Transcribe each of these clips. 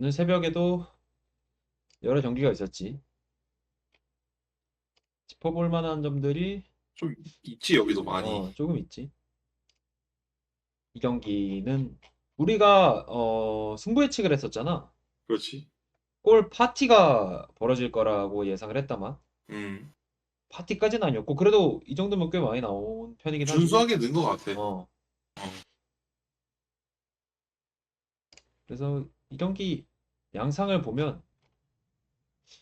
오늘 새벽에도 여러 경기가 있었지. 짚어볼 만한 점들이 좀 있지 여기도 많이. 어, 조금 있지. 이 경기는 우리가 어, 승부 예측을 했었잖아. 그렇지. 골 파티가 벌어질 거라고 예상을 했다만 음. 파티까지는 아니었고 그래도 이 정도면 꽤 많이 나온 편이긴 하지. 준수하게 는 것 같아. 어. 어. 그래서 이 경기 양상을 보면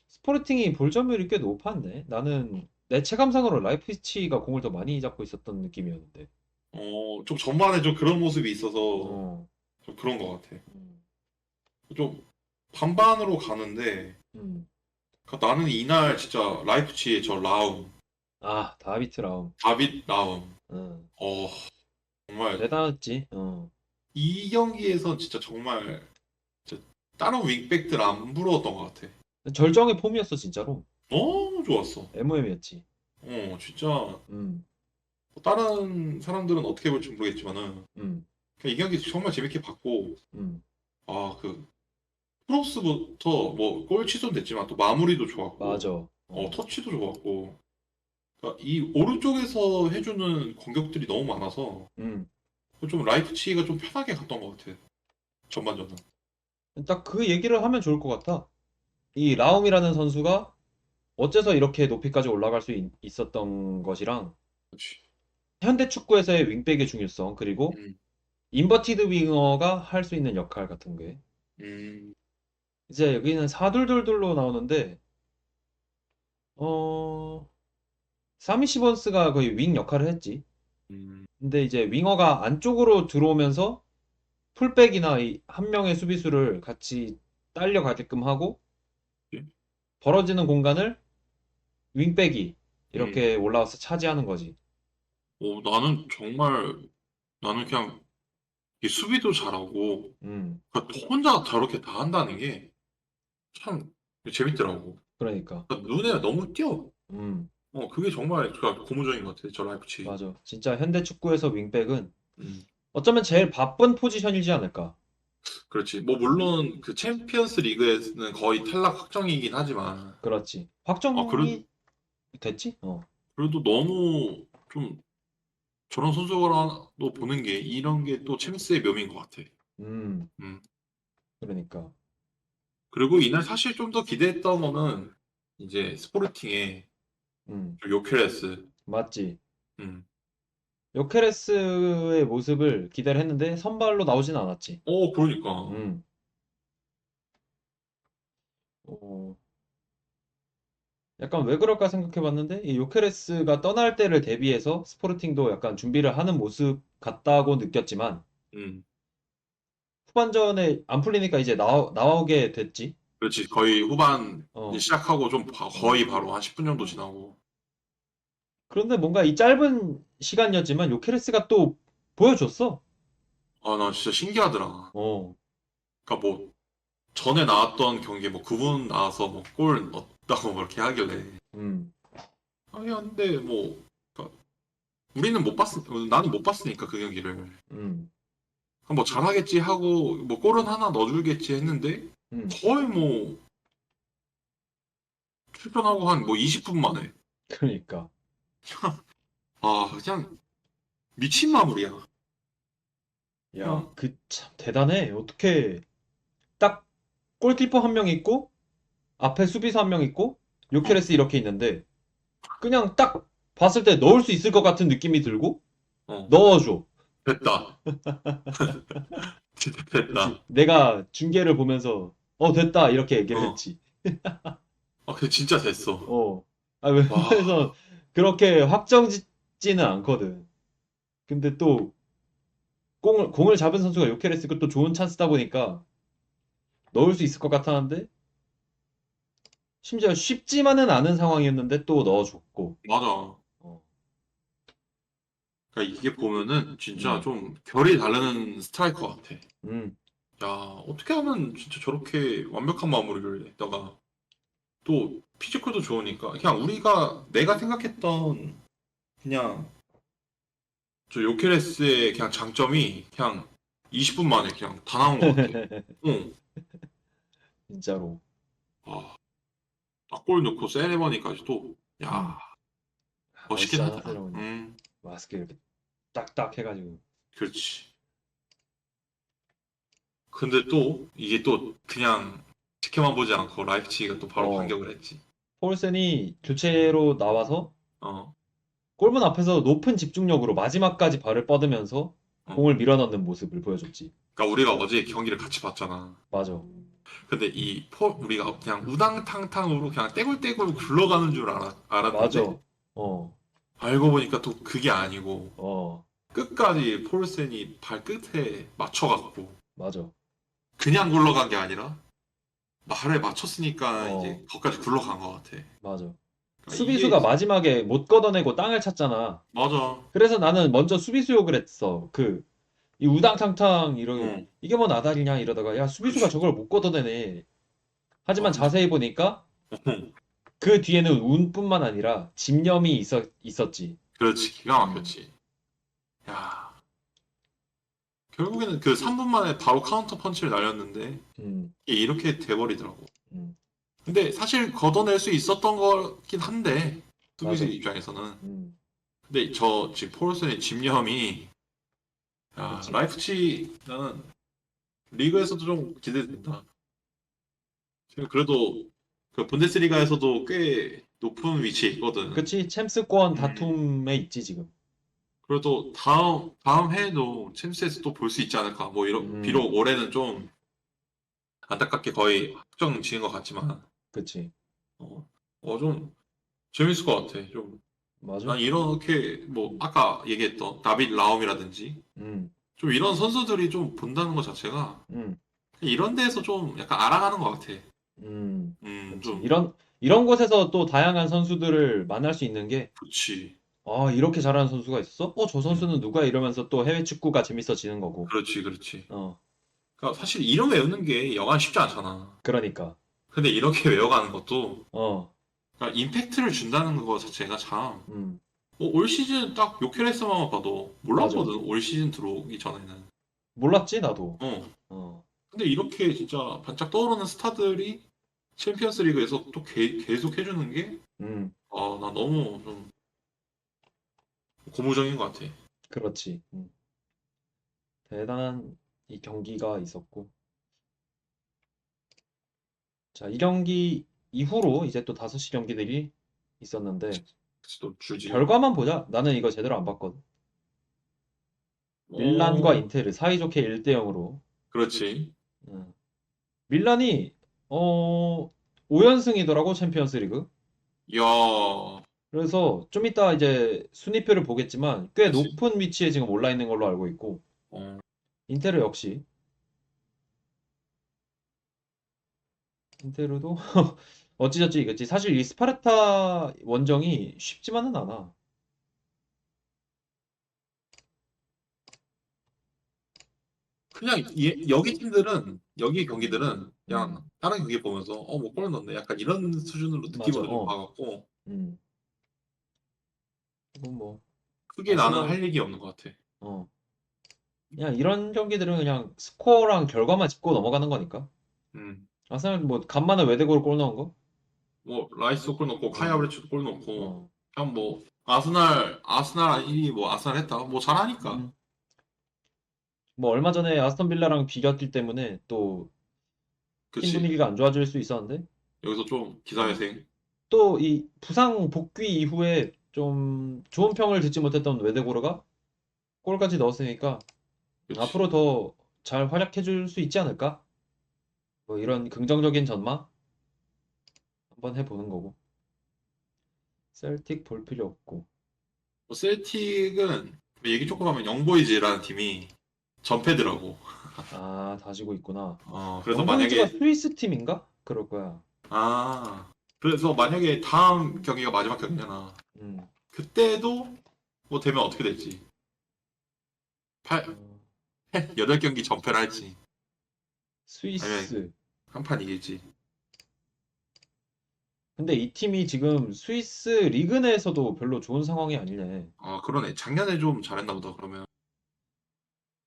스포르팅이 볼 점유율이 꽤 높았네. 나는 내 체감상으로 라이프치히가 공을 더 많이 잡고 있었던 느낌이었는데. 어, 좀 전반에 좀 그런 모습이 있어서 어. 좀 그런 것 같아. 음. 좀 반반으로 가는데 음. 그러니까 나는 이날 진짜 라이프치히의 저 라움, 아, 다비트 라움. 다빗 라움, 응. 어 정말 대단했지. 어. 이 경기에서 진짜 정말 다른 윙백들 안 부러웠던 것 같아. 절정의 폼이었어, 진짜로. 너무 좋았어. MOM이었지. 어, 진짜 음. 뭐 다른 사람들은 어떻게 볼지 모르겠지만은 음. 그냥 이 경기 정말 재밌게 봤고 음. 아 그 크로스부터 뭐 골 취소는 됐지만 또 마무리도 좋았고 맞아. 어 어. 터치도 좋았고 그러니까 이 오른쪽에서 해주는 공격들이 너무 많아서 음. 좀 라이프치히가 좀 편하게 갔던 것 같아 전반전은 딱 그 얘기를 하면 좋을 것 같아. 이 라움이라는 선수가 어째서 이렇게 높이까지 올라갈 수 있, 있었던 것이랑 그렇지 현대 축구에서의 윙백의 중요성 그리고 음. 인버티드 윙어가 할 수 있는 역할 같은 게 음, 이제 여기는 4둘둘둘로 나오는데 어 사미 시번스가 거의 윙 역할을 했지. 음, 근데 이제 윙어가 안쪽으로 들어오면서 풀백이나 이 한 명의 수비수를 같이 딸려가게끔 하고 예? 벌어지는 공간을 윙백이 이렇게 올라와서 차지하는 거지. 어, 나는 정말 나는 그냥 이 수비도 잘하고 음, 그러니까 혼자 저렇게 다 한다는 게 참 재밌더라고 그러니까. 그러니까 눈에 너무 띄어 음, 어 그게 정말 그러니까 고무적인 것 같아 저 라이프치히 맞아. 진짜 현대 축구에서 윙백은 음. 어쩌면 제일 바쁜 포지션이지 않을까. 그렇지. 뭐 물론 그 챔피언스 리그에서는 거의 탈락 확정이긴 하지만 그렇지. 확정이 아, 그래- 됐지? 어. 그래도 너무 좀 저런 선수라도 보는 게 이런 게 또 챔스의 묘미인 것 같아. 음, 음. 그러니까. 그리고 이날 사실 좀 더 기대했던 거는 이제 스포르팅의 음, 요케레스. 맞지. 음. 요케레스의 모습을 기대를 했는데 선발로 나오진 않았지. 어 그러니까. 음. 어, 약간 왜 그럴까 생각해 봤는데, 이 요케레스가 떠날 때를 대비해서 스포르팅도 약간 준비를 하는 모습 같다고 느꼈지만, 음. 후반전에 안 풀리니까 이제 나오, 나오게 됐지. 그렇지. 거의 후반 어. 시작하고 좀 바- 거의 바로 한 10분 정도 지나고. 그런데 뭔가 이 짧은 시간이었지만 요케레스가 또 보여줬어. 아 나 진짜 신기하더라. 어, 그러니까 뭐 전에 나왔던 경기 뭐 9분 나와서 뭐골 넣었다고 뭐 이렇게 하길래 음, 아니 근데 뭐 그러니까 우리는 못 봤으 나는 못 봤으니까 그 경기를 음, 뭐 잘하겠지 하고 뭐 골은 하나 넣어줄겠지 했는데 음. 거의 뭐 출전하고 한 뭐 20분 만에 그러니까. 아 그냥 미친 마무리야 야, 어. 그 참 대단해. 어떻게 딱 골키퍼 한 명 있고 앞에 수비수 한 명 있고 요케레스 이렇게 있는데 그냥 딱 봤을 때 넣을 수 있을 것 같은 느낌이 들고 어 넣어줘. 됐다 진짜 됐다 그치? 내가 중계를 보면서 어 됐다 이렇게 얘기를 어. 했지. 아 근데 진짜 됐어 어. 아, 왜냐면서 그렇게 확정짓지는 않거든. 근데 또 공을 공을 잡은 선수가 요케레스고 또 좋은 찬스다 보니까 넣을 수 있을 것 같았는데 심지어 쉽지만은 않은 상황이었는데 또 넣어줬고. 맞아 어. 그러니까 이게 보면은 진짜 음. 좀 결이 다른 스트라이커 같아 음, 야, 어떻게 하면 진짜 저렇게 완벽한 마무리를 했다가 또 피지컬도 좋으니까 그냥 우리가 내가 생각했던 그냥 저 요케레스의 그냥 장점이 그냥 20분 만에 그냥 다 나온 것 같아. 응. 진짜로. 아, 딱골 넣고 세레머니까지 또, 야, 아, 멋있긴 하다. 세레머니. 음, 마스크 이렇게 딱딱 해가지고. 그렇지. 근데 또 이게 또 그냥 지켜만 보지 않고 라이프치히가 또 바로 어. 반격을 했지. 포울센이 교체로 나와서 어, 골문 앞에서 높은 집중력으로 마지막까지 발을 뻗으면서 어. 공을 밀어넣는 모습을 보여줬지. 그러니까 우리가 어제 경기를 같이 봤잖아. 맞아. 근데 이 포, 우리가 그냥 우당탕탕으로 그냥 떼굴떼굴 굴러가는 줄 알았, 알았는데 맞아. 어, 알고 보니까 또 그게 아니고 어, 끝까지 폴센이 발끝에 맞춰갖고 맞아. 그냥 굴러간 게 아니라 말에 맞췄으니까 어. 이제 거기까지 굴러간 것 같아. 맞아. 그러니까 수비수가 이게- 마지막에 못 걷어내고 땅을 찼잖아. 맞아. 그래서 나는 먼저 수비수 욕을 했어. 그, 이 우당탕탕 이러 응. 이게 뭐 나다리냐 이러다가 야 수비수가 저걸 못 걷어내네. 하지만 어. 자세히 보니까 응. 그 뒤에는 운뿐만 아니라 집념이 있었, 있었지. 그렇지. 기가 막혔지. 야. 결국에는 그 3분 만에 바로 카운터 펀치를 날렸는데 음, 이게 이렇게 돼버리더라고. 음, 근데 사실 걷어낼 수 있었던 거긴 한데 수비수 맞아. 입장에서는 음. 근데 저 지금 폴슨의 집념이 야, 그치. 라이프치 나는 리그에서도 좀 기대된다. 지금 그래도 그 분데스리가에서도 꽤 높은 위치에 있거든. 그치 챔스권 음. 다툼에 있지 지금. 그래도 다음 다음 해에도 챔스에서 또 볼 수 있지 않을까. 뭐 이런 음. 비록 올해는 좀 안타깝게 거의 확정 지은 것 같지만 그치. 어, 어, 좀 재밌을 것 같아. 좀 맞아. 난 이렇게 뭐 아까 얘기했던 다빗 라움이라든지 음, 좀 이런 선수들이 좀 본다는 것 자체가 음, 이런 데서 좀 약간 알아가는 것 같아. 음. 음, 그치. 좀 이런 이런 곳에서 또 다양한 선수들을 만날 수 있는 게 그렇지, 아, 이렇게 잘하는 선수가 있었어? 어, 저 선수는 누구야? 이러면서 또 해외 축구가 재밌어지는 거고. 그렇지, 그렇지. 어, 그러니까 사실 이름 외우는 게 여간 쉽지 않잖아. 그러니까. 근데 이렇게 외워가는 것도 어, 그러니까 임팩트를 준다는 거 자체가 참. 음, 뭐올 시즌 딱 요케레스만 봐도 몰랐거든. 올 시즌 들어오기 전에는. 몰랐지, 나도. 어. 어, 근데 이렇게 진짜 반짝 떠오르는 스타들이 챔피언스 리그에서 또 개- 계속 해주는 게, 음, 아, 나 너무 좀 고무적인 것 같아. 그렇지. 음. 대단한 이 경기가 있었고. 자, 이 경기 이후로 이제 또 5시 경기들이 있었는데, 그치, 또 주지. 결과만 보자. 나는 이거 제대로 안 봤거든. 밀란과 어, 인테르 사이좋게 1대 0으로. 그렇지. 음. 밀란이 어 5연승이더라고 챔피언스 리그. 이야, 그래서 좀 이따 이제 순위표를 보겠지만 꽤 그치. 높은 위치에 지금 올라 있는 걸로 알고 있고 어, 인테르 역시 인테르도 어찌저찌 이겼지. 사실 이 스파르타 원정이 쉽지만은 않아. 그냥 이- 여기 팀들은 여기 경기들은 그냥 음. 다른 경기 보면서 어뭐골 넣네 약간 이런 수준으로 맞아, 느낌으로 좀 어. 봐갖고 음. 이건 뭐 크게 나는 할 얘기 없는 것 같아. 어. 그냥 이런 경기들은 그냥 스코어랑 결과만 짚고 넘어가는 거니까. 음. 아스날 뭐 간만에 외대고로 골 넣은 거? 뭐 라이스도 골 넣고 카이 하베르츠도 골 넣고 어. 그냥 뭐 아스날 아스날 아니 뭐 아스날 했다 뭐 잘하니까 음. 뭐 얼마 전에 아스톤 빌라랑 비겼기 때문에 또 팀 그치 분위기가 안 좋아질 수 있었는데 여기서 좀 기사회생 또 이 부상 복귀 이후에 좀 좋은 평을 듣지 못했던 외대고르가 골까지 넣었으니까 그치. 앞으로 더 잘 활약해 줄 수 있지 않을까? 뭐 이런 긍정적인 전망 한번 해보는 거고 셀틱 볼 필요 없고 뭐 셀틱은 얘기 조금 하면 영보이즈라는 팀이 전패더라고. 아 다지고 있구나 어 그래서 만약에 스위스 팀인가? 그럴 거야 아 그래서 만약에 다음 경기가 마지막 경기잖아. 음. 그때도 뭐 되면 어떻게 될지. 8, 어, 8경기 전패를 할지 스위스 한 판 이길지. 근데 이 팀이 지금 스위스 리그 내에서도 별로 좋은 상황이 아니네. 아 그러네. 작년에 좀 잘했나 보다 그러면.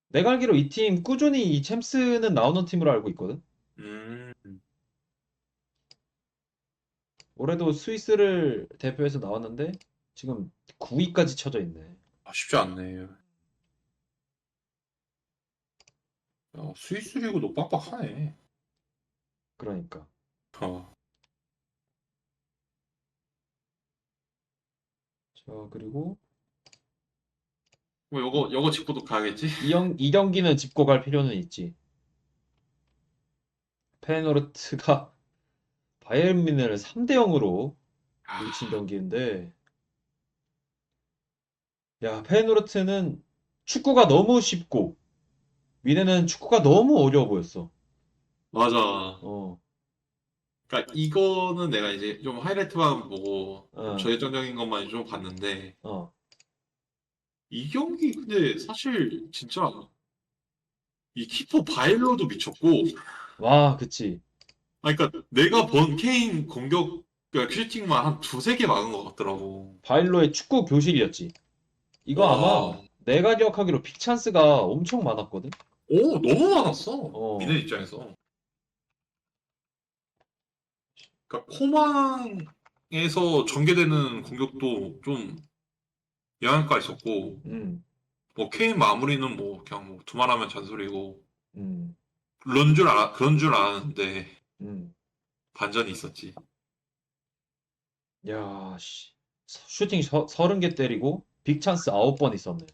내가 알기로 이 팀 꾸준히 이 챔스는 나오는 팀으로 알고 있거든. 음 올해도 스위스를 대표해서 나왔는데 지금 9위까지 쳐져 있네. 아, 쉽지 않네. 야, 스위스 리그도 빡빡하네. 그러니까. 어. 자, 그리고 뭐 요거 요거 짚고도 가야겠지? 이경, 이 경기는 짚고 갈 필요는 있지. 페노르트가 바이에른 뮌헨을 3대 0으로 아, 밀친 경기인데 야, 페노르트는 축구가 너무 쉽고 뮌헨은 축구가 너무 어려워 보였어. 맞아. 어. 그러니까 이거는 내가 이제 좀 하이라이트만 보고 어. 저열정적인 것만 좀 봤는데 어. 이 경기 근데 사실 진짜 이 키퍼 바일러도 미쳤고 와, 그치. 아 그러니까 내가 본 케인 공격 그러니까 슈팅만 한 두세 개 막은 것 같더라고. 바일로의 축구 교실이었지. 이거 와. 아마 내가 기억하기로 빅찬스가 엄청 많았거든. 오 너무 많았어. 어. 미네 입장에서. 그러니까 코망에서 전개되는 공격도 좀 영향가 있었고 음. 뭐 케인 마무리는 뭐 그냥 뭐 두말하면 잔소리고 음. 그런 줄 알, 그런 줄 아는데 음. 반전이 있었지. 야, 씨. 슈팅 서, 30개 때리고 빅찬스 9번 있었네.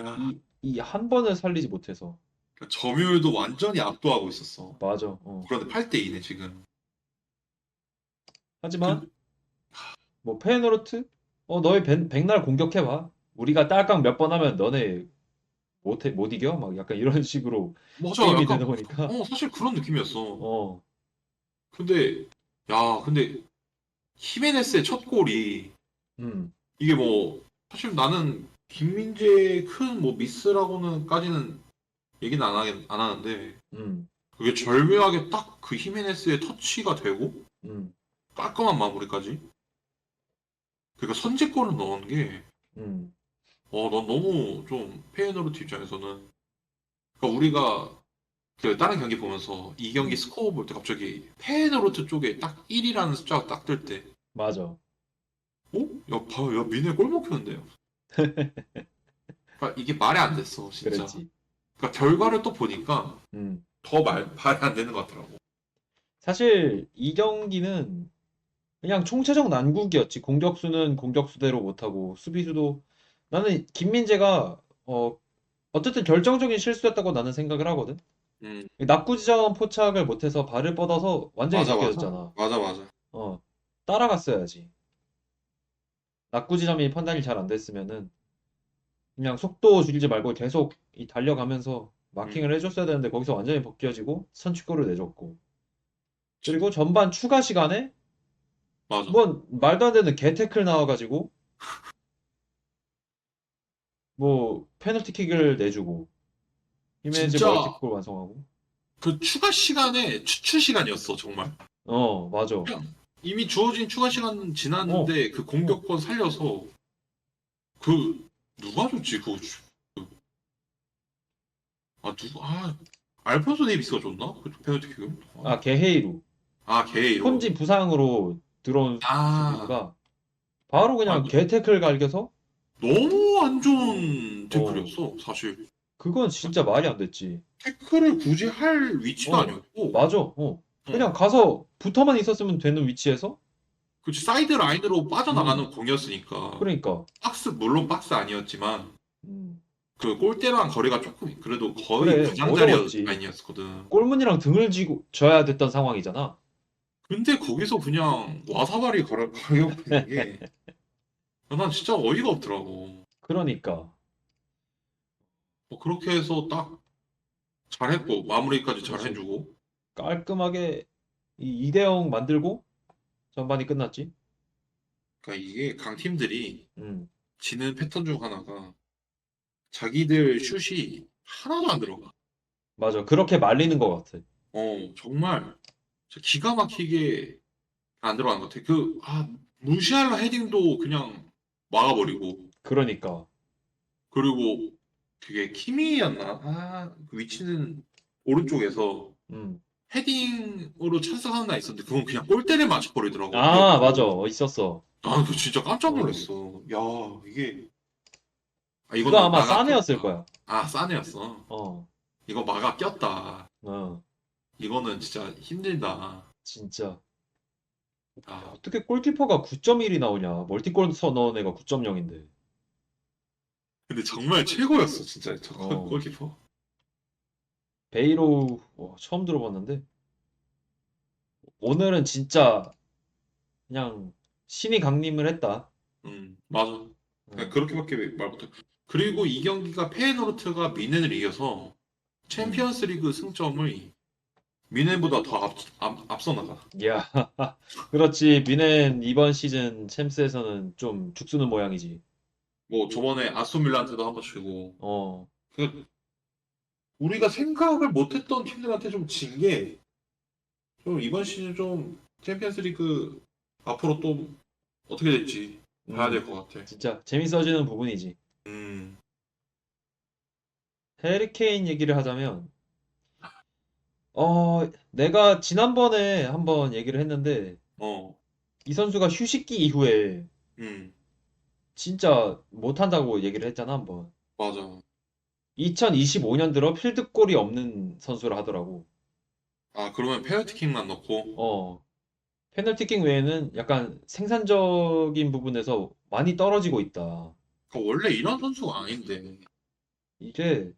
야, 이, 이 한 번을 살리지 못해서. 그러니까 점유율도 완전히 압도하고 있었어. 맞아. 어. 그런데 8대 2네 지금. 하지만 뭐 페노르트 어 너희 벤- 백날 공격해봐. 우리가 딸깍 몇 번 하면 너네 못 해 못 이겨? 막 약간 이런 식으로 맞아, 게임이 약간 되는 거니까. 어 사실 그런 느낌이었어. 어. 근데 야 근데 히메네스의 첫 골이 음. 이게 뭐 사실 나는 김민재의 큰 뭐 미스라고는까지는 얘기는 안 하긴 안 하는데 음. 그게 절묘하게 딱 그 히메네스의 터치가 되고 음. 깔끔한 마무리까지. 그러니까 선제골을 넣은 게 음. 어, 넌 너무 좀 페이노르트 입장에서는 그러니까 우리가 그 다른 경기 보면서 이 경기 스코어 볼 때 갑자기 페이노르트 쪽에 딱 1이라는 숫자가 딱 뜰 때 맞아. 어? 야, 봐, 야, 미네 골 먹혔는데요. 그러니까 이게 말이 안 됐어, 진짜. 그랬지. 그러니까 결과를 또 보니까 음. 더 말, 말이 안 되는 것 같더라고. 사실 이 경기는 그냥 총체적 난국이었지. 공격수는 공격수대로 못하고 수비수도 나는 김민재가 어 어쨌든 결정적인 실수였다고 나는 생각을 하거든. 음, 낙구지점 포착을 못해서 발을 뻗어서 완전히 맞아, 맞아. 제껴졌잖아. 맞아, 맞아. 어 따라갔어야지. 낙구지점이 판단이 잘 안 됐으면은 그냥 속도 줄이지 말고 계속 이 달려가면서 마킹을 해줬어야 되는데 거기서 완전히 벗겨지고 선취골을 내줬고 그리고 전반 추가 시간에 맞아. 뭐 말도 안 되는 개태클 나와가지고 뭐 페널티킥을 내주고 히메네즈 진짜- 멀티골 완성하고. 그 추가 시간에 추출 시간이었어, 정말. 어 맞아. 이미 주어진 추가 시간은 지났는데 그 공격권 살려서 그 누가 줬지 그, 주- 그- 아 누가 아 알폰소 데이비스가 줬나? 그 페널티킥을? 아 게헤이루 아 걔예요 폰지 부상으로 들어온 아. 수비수가 바로 그냥 아, 개태클 갈겨서 너무 안 좋은 태클이었어 사실. 그건 진짜 말이 안 됐지. 태클을 굳이 할 위치도 어, 아니었고. 맞아. 어. 그냥 가서 붙어만 있었으면 되는 위치에서? 그치 사이드 라인으로 빠져나가는 공이었으니까. 그러니까. 박스 물론 박스 아니었지만 음, 그 골대랑 거리가 조금 그래도 거의 그래, 가장자리 어려웠지. 라인이었거든. 골문이랑 등을 쥐고 져야 됐던 상황이잖아. 근데 거기서 그냥 와사바리 가려 가려는 게, 난 진짜 어이가 없더라고. 그러니까 뭐 그렇게 해서 딱 잘했고, 마무리까지 잘 그치. 해주고. 깔끔하게 이 2대0 만들고 전반이 끝났지 그러니까 이게 강팀들이 음. 지는 패턴 중 하나가 자기들 슛이 하나도 안 들어가. 맞아 그렇게 말리는 것 같아 어, 정말 진짜 기가 막히게 안 들어가는 것 같아. 그, 아, 무시할라 헤딩도 그냥 막아버리고. 그러니까 그리고 그게 키미였나? 아, 그 위치는 오른쪽에서 음. 헤딩으로 찬스가 하나 있었는데 그건 그냥 골대를 맞춰버리더라고. 아, 맞아. 있었어. 나는 그거 진짜 깜짝 놀랐어. 야, 이게. 아, 그거 아마 싸네였을 꼈다. 거야. 아, 싸네였어. 어, 이거 마가 꼈다. 어, 이거는 진짜 힘들다. 진짜. 아, 어떻게 골키퍼가 9.1이 나오냐? 멀티골 넣은 애가 9.0인데. 근데 정말 최고였어, 진짜. 저 어. 골키퍼. 베이로 어, 처음 들어봤는데 오늘은 진짜 그냥 신이 강림을 했다. 음, 맞아. 어, 그냥 그렇게밖에 말 못해. 그리고 이 경기가 페이노르트가 미넨을 이겨서 챔피언스 리그 승점을 미넨보다 더 앞, 앞, 앞서 나가. 야, 그렇지. 미넨 이번 시즌 챔스에서는 좀 죽쓰는 모양이지. 뭐 저번에 아스톤빌라한테도 한번 치고 어, 그 우리가 생각을 못했던 팀들한테 좀 진 게 좀 이번 시즌 좀 챔피언스 리그 앞으로 또 어떻게 될지 봐야 음, 될 것 같아. 진짜 재밌어지는 부분이지. 음, 해리 케인 얘기를 하자면 어, 내가 지난번에 한번 얘기를 했는데 어, 이 선수가 휴식기 이후에 음, 진짜 못한다고 얘기를 했잖아, 한번. 맞아. 2025년 들어 필드골이 없는 선수라 하더라고. 아 그러면 페어티킹만 넣고 어, 페널티킥 외에는 약간 생산적인 부분에서 많이 떨어지고 있다. 그 원래 이런 선수가 아닌데. 이게,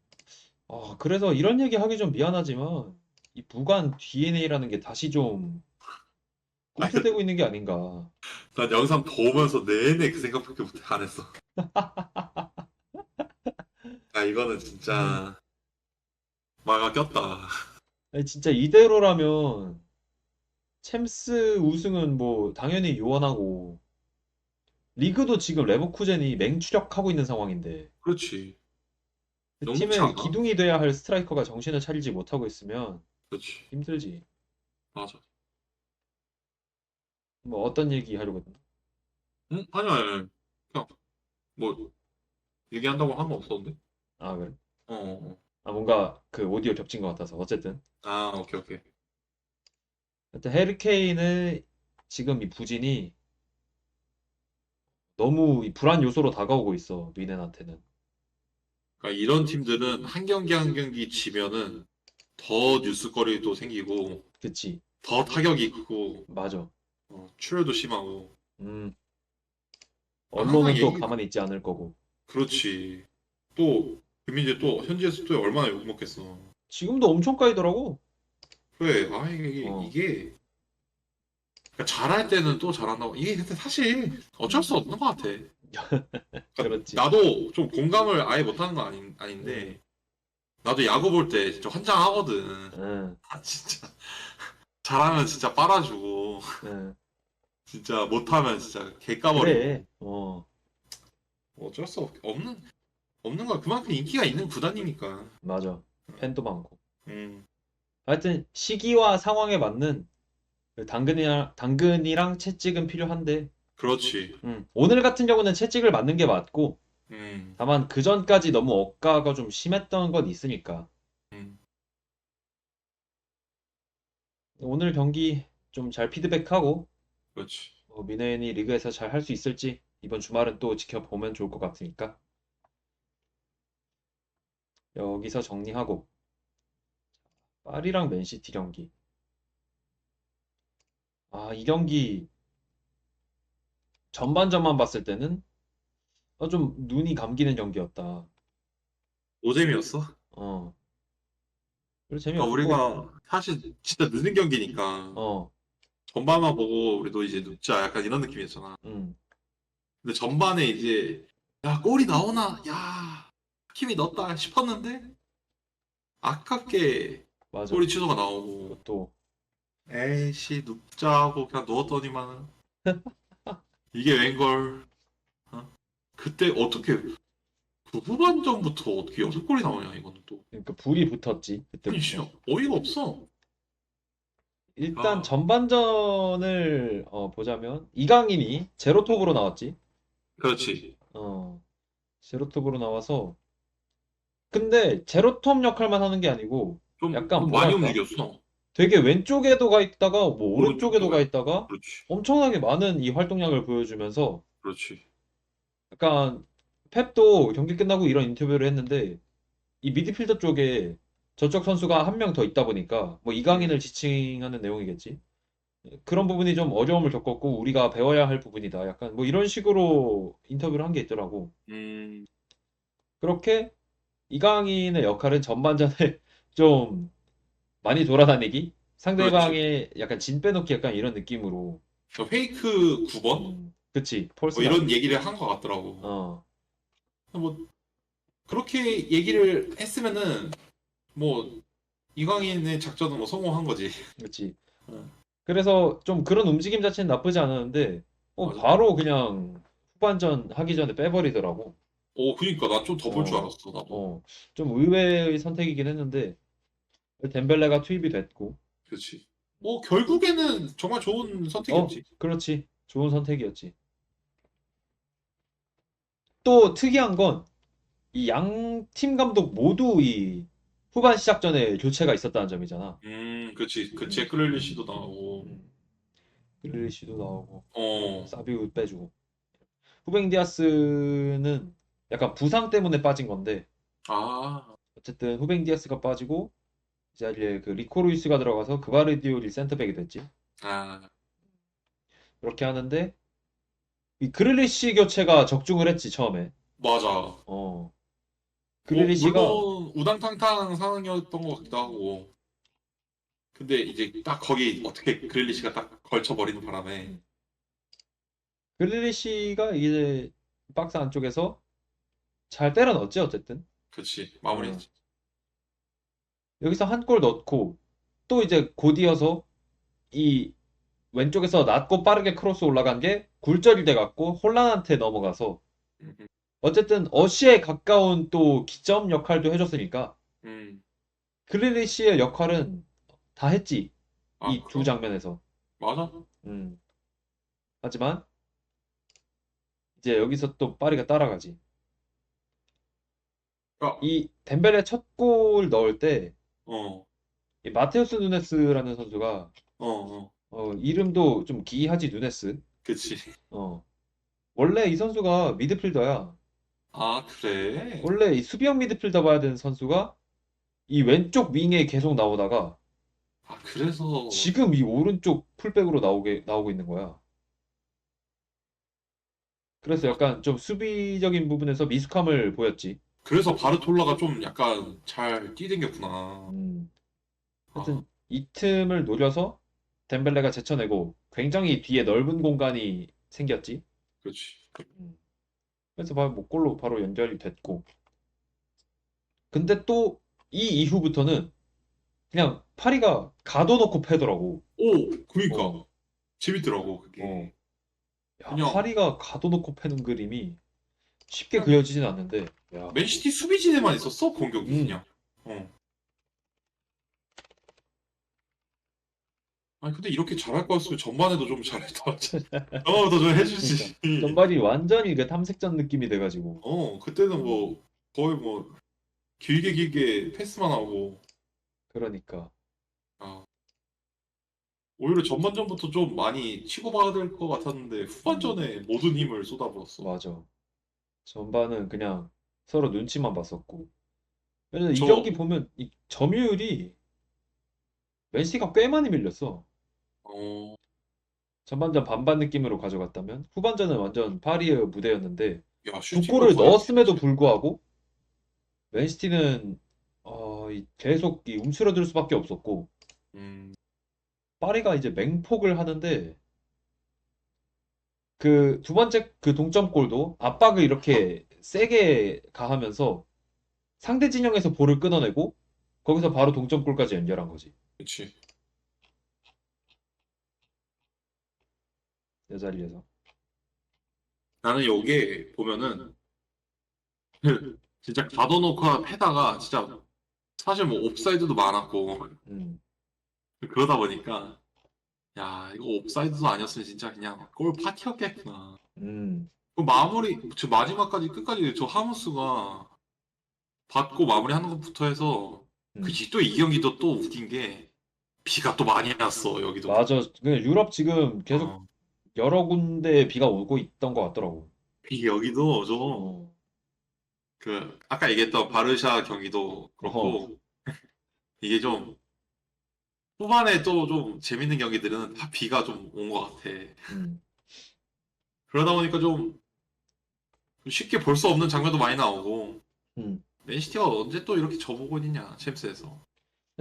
아, 그래서 이런 얘기 하기 좀 미안하지만, 이 무관 DNA라는 게 다시 좀 꿈틀대고 있는 게 아닌가. 난 영상 보면서 내내 그 생각밖에 못 안 했어. 아 이거는 진짜 마가 꼈다. 아니, 진짜 이대로라면, 챔스 우승은 뭐, 당연히 요원하고, 리그도 지금 레버쿠젠이 맹추격하고 있는 상황인데, 그렇지, 너무 팀의. 기둥이 돼야 할 스트라이커가 정신을 차리지 못하고 있으면 그렇지, 힘들지. 맞아. 뭐 어떤 얘기 하려고 했나? 응? 아니 아니 그냥 뭐 얘기한다고 한 거 없었는데? 아, 그래. 어, 어. 어. 아, 뭔가 그 오디오 겹친 것 같아서. 어쨌든. 아 오케이 오케이. 하여튼 해리케인의 지금 이 부진이 너무 이 불안 요소로 다가오고 있어, 미넨한테는. 그러니까 이런 팀들은 한 경기 한 경기 지면은 더 뉴스거리도 생기고 그치. 더 타격이 크고 맞아. 어, 출혈도 심하고 음. 아, 언론은 또 얘기가- 가만히 있지 않을 거고. 그렇지. 또 김민재 또 현지에서 또 얼마나 욕 먹겠어. 지금도 엄청 까이더라고. 그래, 아 이게 어. 이게 그러니까 잘할 때는 또 잘한다고. 이게 근데 사실 어쩔 수 없는 것 같아. 그렇지. 나도 좀 공감을 아예 못하는 건 아닌 아닌데 나도 야구 볼 때 진짜 환장하거든. 응, 아 진짜 잘하면 진짜 빨아주고 응. 진짜 못하면 진짜 개 까버리고 그래. 어, 어쩔 수 없, 없는 없는 거야. 그만큼 인기가 있는 구단이니까. 맞아. 팬도 많고. 음, 하여튼 시기와 상황에 맞는 그 당근이랑 당근이랑 채찍은 필요한데 그렇지. 음, 오늘 같은 경우는 채찍을 맞는 게 맞고 음, 다만 그 전까지 너무 억가가 좀 심했던 건 있으니까. 음. 오늘 경기 좀 잘 피드백하고 그렇지. 어, 미네인이 리그에서 잘 할 수 있을지 이번 주말은 또 지켜보면 좋을 것 같으니까. 여기서 정리하고. 파리랑 맨시티 경기. 아, 이 경기 전반전만 봤을 때는 어, 좀 눈이 감기는 경기였다. 노잼이었어. 어. 그러니까 별로 재미없고 우리가 사실 진짜 늦은 경기니까 어, 전반만 보고 우리도 이제 눕자 약간 이런 느낌이었잖아. 음, 근데 전반에 이제 야 골이 나오나 야 힘이 넣었다 싶었는데 아깝게 맞아. 골이 취소가 나오고 또 에이씨 눕자 하고 그냥 누웠더니만 이게 웬걸 어? 그때 어떻게 그 후반전부터 어떻게 여섯 골이 나오냐 이거는 또 그러니까 불이 붙었지 아니 그때부터. 진짜 어이가 없어 일단 아. 전반전을 어, 보자면 이강인이 제로톱으로 나왔지. 그렇지 어, 제로톱으로 나와서 근데 제로톱 역할만 하는 게 아니고 좀, 약간 좀 많이 뭐랄까? 움직였어 되게 왼쪽에도 가 있다가 뭐 오른쪽에도 오른쪽도 가 있다가 그렇지. 엄청나게 많은 이 활동량을 보여주면서 그렇지. 약간 펩도 경기 끝나고 이런 인터뷰를 했는데 이 미드필더 쪽에 저쪽 선수가 한 명 더 있다 보니까 뭐 이강인을 지칭하는 내용이겠지. 그런 부분이 좀 어려움을 겪었고 우리가 배워야 할 부분이다. 약간 뭐 이런 식으로 인터뷰를 한 게 있더라고. 음, 그렇게 이강인의 역할은 전반전에 좀 많이 돌아다니기? 상대방의 약간 진 빼놓기 약간 이런 느낌으로. 저 페이크 9번? 음, 그치, 뭐 폴스. 이런 얘기를 한 것 같더라고. 어, 뭐 그렇게 얘기를 했으면은 뭐 이광인의 작전은 뭐 성공한 거지. 그치. 어. 그래서 좀 그런 움직임 자체는 나쁘지 않았는데, 어, 맞아. 바로 그냥 후반전 하기 전에 빼버리더라고. 오, 그니까 나 좀 더 볼 줄 어. 알았어 나도. 어, 좀 의외의 선택이긴 했는데, 덴벨레가 투입이 됐고, 그렇지. 뭐 결국에는 정말 좋은 선택이었지. 그렇지. 좋은 선택이었지. 또 특이한 건, 이 양 팀 감독 모두 이 후반 시작 전에 교체가 있었다는 점이잖아. 음, 그렇지. 그 제크렐리시도 나오고. 음. 그릴리시도 나오고, 어, 사비우 빼주고. 후뱅 디아스는 약간 부상 때문에 빠진 건데, 아, 어쨌든 후뱅 디아스가 빠지고, 이 자리에 그 리코 루이스가 들어가서 그바르디올이 센터백이 됐지. 아, 그렇게 하는데, 이 그릴리시 교체가 적중을 했지, 처음에. 맞아. 어. 뭐, 그릴리시가 물론 우당탕탕 상황이었던 것 같기도 하고. 근데 이제 딱 거기 어떻게 그릴리시가 딱 걸쳐버리는 바람에 그릴리시가 이제 박스 안쪽에서 잘 때려 넣었지 어쨌든 그렇지 마무리했지. 여기서 한 골 넣고 또 이제 곧이어서 이 왼쪽에서 낮고 빠르게 크로스 올라간 게 굴절이 돼갖고 혼란한테 넘어가서 음, 음, 어쨌든 어시에 가까운 또 기점 역할도 해줬으니까 음. 그릴리시의 역할은 다 했지 아, 이 두 그럼. 장면에서 맞아. 음. 하지만 이제 여기서 또 빠르게 따라가지. 아, 이 덴벨레 첫 골 넣을 때 어, 이 마테우스 누네스라는 선수가 어, 어. 어, 이름도 좀 기이하지 누네스. 그치. 어. 원래 이 선수가 미드필더야. 아, 그래? 원래 이 수비형 미드필더 봐야 되는 선수가 이 왼쪽 윙에 계속 나오다가 아, 그래서 지금 이 오른쪽 풀백으로 나오게 나오고 있는 거야. 그래서 약간 좀 수비적인 부분에서 미숙함을 보였지. 그래서 바르톨라가 좀 약간 잘 뛰댕겼구나. 음. 아, 하여튼 이 틈을 노려서 덴벨레가 제쳐내고 굉장히 뒤에 넓은 공간이 생겼지. 그렇지. 그래서 바로 뭐 골로 바로 연결이 됐고. 근데 또 이 이후부터는 그냥 파리가 가둬놓고 패더라고. 오, 그니까 어. 재밌더라고 그게. 어. 야, 그냥- 파리가 가둬놓고 패는 그림이 쉽게 그려지진 않는데. 야, 맨시티 수비진에만 있었어 공격이 음. 그냥. 어. 아니 근데 이렇게 잘할 거였으면 전반에도 좀 잘했다. 어, 더좀 해주지. 전반이 완전히 그 탐색전 느낌이 돼가지고. 어, 그때는 뭐 거의 뭐 길게 길게 패스만 하고. 그러니까. 아. 오히려 전반전부터 좀 많이 치고받을 것 같았는데 후반전에 모든 힘을 쏟아부었어. 맞아. 전반은 그냥 서로 눈치만 봤었고. 그래서 이 저- 경기 보면 이 점유율이 맨시티가 꽤 많이 밀렸어. 어, 전반전 반반 느낌으로 가져갔다면 후반전은 완전 파리의 무대였는데 야, 두 골을 거의- 넣었음에도 불구하고 맨시티는 어, 이 계속 이 움츠러들 수밖에 없었고 음, 파리가 이제 맹폭을 하는데 그 두 번째 그 동점골도 압박을 이렇게 세게 가하면서 상대 진영에서 볼을 끊어내고 거기서 바로 동점골까지 연결한 거지. 그렇 지. 내 자리에서. 나는 여기에 보면은 진짜 가둬놓고 패다가 진짜 사실 뭐 옵사이드도 많았고 음, 그러다 보니까 야 이거 옵사이드도 아니었으면 진짜 그냥 골 파티였겠구나. 음, 그 마무리 저 마지막까지 끝까지 저 하무스가 받고 마무리하는 것부터 해서 음. 그치 또 이 경기도 또 웃긴 게 비가 또 많이 났어 여기도. 맞아. 그냥 유럽 지금 계속 어, 여러 군데 비가 오고 있던 것 같더라고. 비 여기도 좀 어. 그 아까 얘기했던 바르샤 경기도 그렇고 이게 좀 후반에 또 좀 재밌는 경기들은 다 비가 좀 온 것 같아. 음. 그러다 보니까 좀 쉽게 볼 수 없는 장면도 많이 나오고 음. 맨시티가 언제 또 이렇게 져보고 있냐 챔스에서.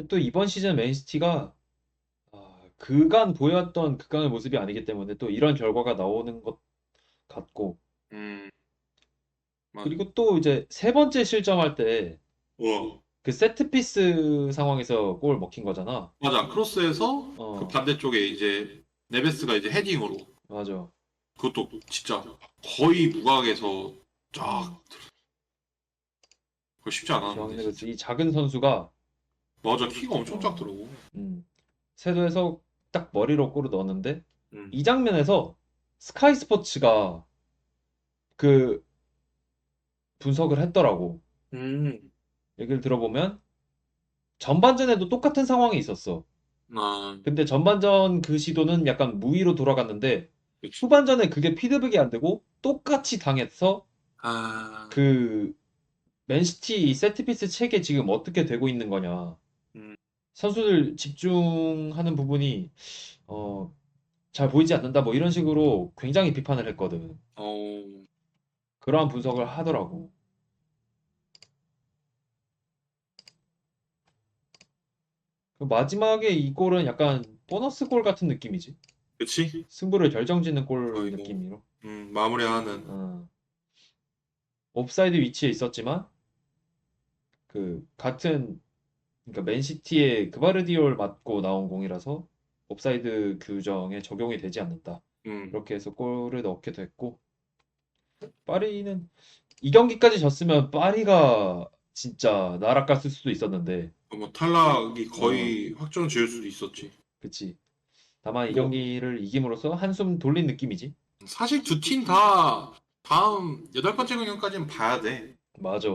또 이번 시즌 맨시티가 아, 그간 보였던 그간의 모습이 아니기 때문에 또 이런 결과가 나오는 것 같고 음. 맞- 그리고 또 이제 세 번째 실점할 때 어. 그 세트피스 상황에서 골 먹힌 거잖아. 맞아. 크로스에서 어. 그 반대쪽에 이제 네베스가 이제 헤딩으로 맞아. 그것도 진짜 거의 무각에서 쫙 그거 쉽지 않았는데 근데 이 작은 선수가 맞아 키가 엄청 작더라고 음, 세도에서 딱 머리로 골을 넣었는데 음. 이 장면에서 스카이 스포츠가 그 분석을 했더라고. 음. 얘기를 들어보면 전반전에도 똑같은 상황이 있었어. 아, 근데 전반전 그 시도는 약간 무위로 돌아갔는데 그치. 후반전에 그게 피드백이 안 되고 똑같이 당해서 아, 그 맨시티 세트피스 체계 지금 어떻게 되고 있는 거냐. 음. 선수들 집중하는 부분이 어, 잘 보이지 않는다 뭐 이런 식으로 굉장히 비판을 했거든. 어, 그러한 분석을 하더라고. 그 마지막에 이 골은 약간 보너스 골 같은 느낌이지. 그치? 승부를 결정짓는 골 아이고. 느낌으로. 음, 마무리하는 어. 옵사이드 위치에 있었지만 그 같은 그러니까 맨시티의 그바르디올 맞고 나온 공이라서 옵사이드 규정에 적용이 되지 않는다. 음, 이렇게 해서 골을 넣게 됐고 파리는 이 경기까지 졌으면 파리가 진짜 나락갔을 수도 있었는데. 뭐 탈락이 거의 확정 지을 수도 있었지. 그치. 다만 이 뭐- 경기를 이김으로써 한숨 돌린 느낌이지. 사실 두 팀 다 다음 여덟 번째 경기까지는 봐야 돼. 맞아.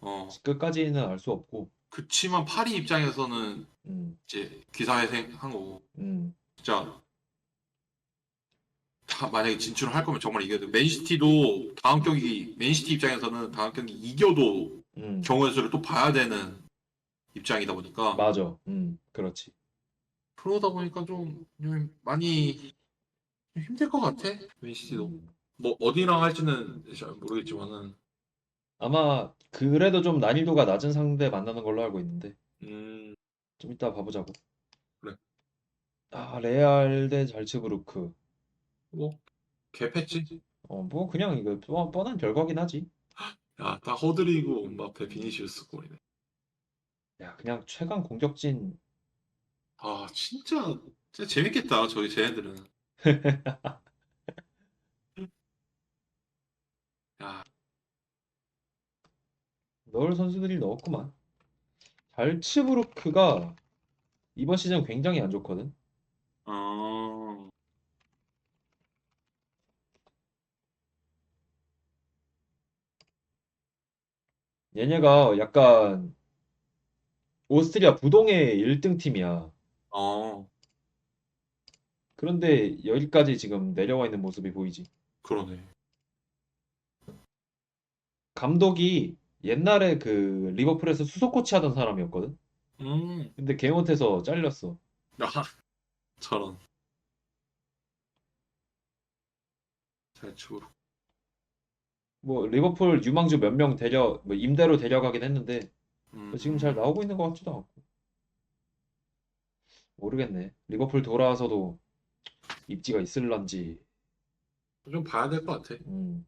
어, 끝까지는 알 수 없고 그치만 파리 입장에서는 음, 이제 기사회생한 거고. 음, 진짜 다 만약에 진출을 할 거면 정말 이겨야 돼. 맨시티도 다음 경기 맨시티 입장에서는 다음 경기 이겨도 음, 경우의 수를 또 봐야 되는 입장이다 보니까. 맞아. 음, 그렇지. 그러다 보니까 좀 많이 좀 힘들 것 같아? 맨시티도. 음. 뭐 어디랑 할지는 잘 모르겠지만은 아마 그래도 좀 난이도가 낮은 상대 만나는 걸로 알고 있는데. 음. 좀 이따 봐보자고. 그래. 아 레알 대 잘츠부르크. 뭐? 개패지? 어 뭐 그냥 이거 뻔- 뻔한 결과긴 하지. 야다 허드리고 음바페 비니시우스 골이네. 야 그냥 최강 공격진. 아 진짜 진짜 재밌겠다 저기 쟤네들은. 야 넣을 선수들이 넣었구만. 잘츠부르크가 이번 시즌 굉장히 안 좋거든. 어... 얘네가 약간 오스트리아 부동의 1등 팀이야. 어, 그런데 여기까지 지금 내려와 있는 모습이 보이지. 그러네. 감독이 옛날에 그 리버풀에서 수석 코치 하던 사람이었거든. 음, 근데 개 못해서 잘렸어. 아, 저런. 잘 치고. 뭐 리버풀 유망주 몇 명 데려 뭐 임대로 데려가긴 했는데 음, 뭐 지금 잘 나오고 있는 것 같지도 않고. 모르겠네. 리버풀 돌아와서도 입지가 있을런지. 좀 봐야 될 것 같아. 음.